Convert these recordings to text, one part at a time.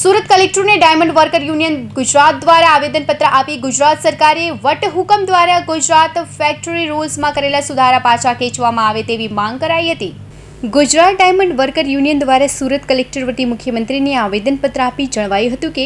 સુરત કલેક્ટરને diamond worker union Gujarat દ્વારા આવેદનપત્ર આપી ગુજરાત સરકારે વટહુકમ દ્વારા ગુજરાત ફેક્ટરી રૂલ્સમાં કરેલા સુધારા પાછા ખેંચવામાં આવે તેવી માંગ કરાઈ હતી. ગુજરાત ડાયમંડ વર્કર યુનિયન દ્વારા સુરત કલેક્ટર વતી મુખ્યમંત્રીને આવેદનપત્ર આપી જણાવાયું હતું કે,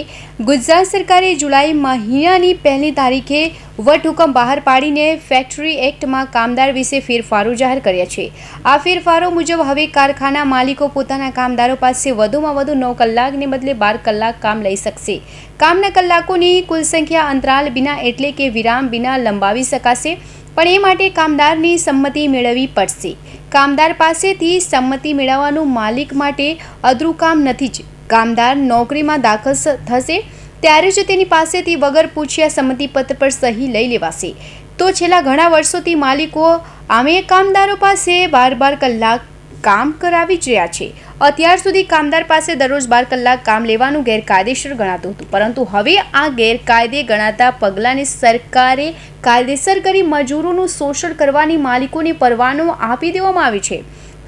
ગુજરાત સરકારે જુલાઈ મહિનાની પહેલી તારીખે વટહુકમ બહાર પાડીને ફેક્ટરી એક્ટમાં કામદાર વિશે ફેરફારો જાહેર કર્યા છે. આ ફેરફારો મુજબ હવે કારખાના માલિકો પોતાના કામદારો પાસે વધુમાં વધુ નવ કલાકને બદલે બાર કલાક કામ લઈ શકશે. કામના કલાકોની કુલ સંખ્યા અંતરાલ વિના એટલે કે વિરામ વિના લંબાવી શકાશે, પણ એ માટે કામદારની સંમતિ મેળવવી પડશે. કામદાર પાસેથી સંમતિ મેળવવાનું માલિક માટે અધરું કામ નથી જ. કામદાર નોકરીમાં દાખલ થશે ત્યારે જ તેની પાસેથી વગર પૂછ્યા સંમતિપત્ર પર સહી લઈ લેવાશે. તો છેલ્લા ઘણા વર્ષોથી માલિકો આમે કામદારો પાસે બાર બાર કલાક કામ કરાવી જ રહ્યા છે. અત્યાર સુધી કામદાર પાસે દરરોજ બાર કલાક કામ લેવાનું ગેરકાયદેસર ગણાતું હતું. પરંતુ હવે આ ગેરકાયદે ગણાતા પગલાંને સરકારે કાયદેસર કરી મજૂરોનું શોષણ કરવાની માલિકોને પરવાનો આપી દેવામાં આવી છે.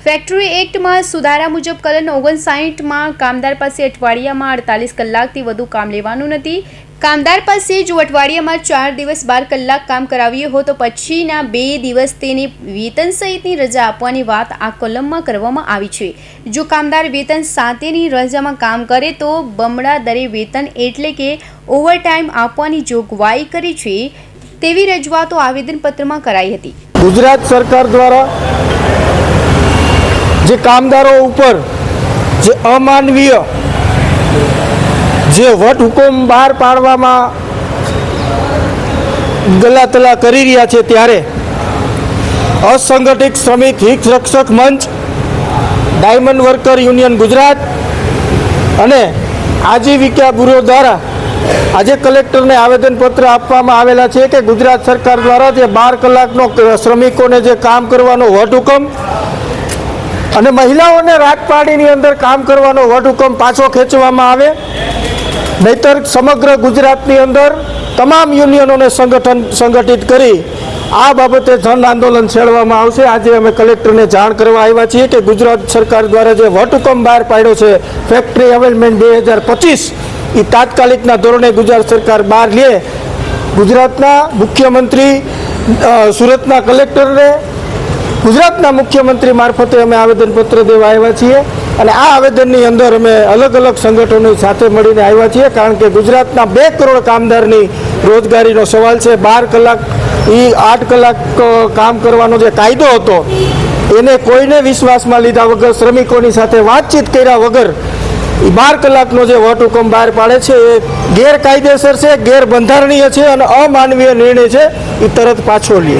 ફેક્ટરી એક્ટમાં સુધારા મુજબ કલમ ઓગણસાઠમાં, કામદાર પાસે અઠવાડિયામાં અડતાલીસ કલાકથી વધુ કામ લેવાનું નથી. કામદાર પાસે જો અઠવાડિયામાં ચાર દિવસ બાર કલાક કામ કરાવ્યું હોય તો પછીના બે દિવસ તેને વેતન સહિતની રજા આપવાની વાત આ કલમમાં કરવામાં આવી છે. જો કામદાર વેતન સાથેની રજામાં કામ કરે તો બમણા દરે વેતન એટલે કે ઓવરટાઈમ આપવાની જોગવાઈ કરી છે તેવી રજૂઆતો આવેદનપત્રમાં કરાઈ હતી. ગુજરાત સરકાર દ્વારા જે કામદારો ઉપર, જે અમાનવીય, જે વટ હુકમ બહાર પાડવામાં ગલાતલા કરી રહ્યા છે ત્યારે અસંગઠિત શ્રમિક હિત રક્ષક મંચ, ડાયમંડ વર્કર યુનિયન ગુજરાત અને આજીવિકા બ્યુરો દ્વારા આજે કલેક્ટરને આવેદનપત્ર આપવામાં આવેલા છે કે ગુજરાત સરકાર દ્વારા જે બાર કલાકનો શ્રમિકોને જે કામ કરવાનો વટહુકમ અને મહિલાઓને રાજપાડીની અંદર કામ કરવાનો વટહુકમ પાછો ખેંચવામાં આવે. નહીતર સમગ્ર ગુજરાતની અંદર તમામ યુનિયનોને સંગઠન સંગઠિત કરી આ બાબતે જન આંદોલન છેડવામાં આવશે. આજે અમે કલેક્ટરને જાણ કરવા આવ્યા છીએ કે ગુજરાત સરકાર દ્વારા જે વટહુકમ બહાર પાડ્યો છે, ફેક્ટરી અમેન્ડમેન્ટ બે હજાર પચીસ એ તાત્કાલિકના ધોરણે ગુજરાત સરકાર બહાર લે. ગુજરાતના મુખ્યમંત્રી સુરતના કલેક્ટરને ગુજરાતના મુખ્યમંત્રી મારફતે અમે આવેદનપત્ર દેવા આવ્યા છીએ અને આ આવેદનની અંદર અમે અલગ અલગ સંગઠનો સાથે મળીને આવ્યા છીએ કારણ કે ગુજરાતના બે કરોડ કામદારની રોજગારીનો સવાલ છે. બાર કલાક એ આઠ કલાક કામ કરવાનો જે કાયદો હતો, એને કોઈને વિશ્વાસમાં લીધા વગર, શ્રમિકોની સાથે વાતચીત કર્યા વગર બાર કલાકનો જે વટહુકમ બહાર પાડે છે એ ગેરકાયદેસર છે, ગેરબંધારણીય છે અને અમાનવીય નિર્ણય છે. એ તરત પાછો લે.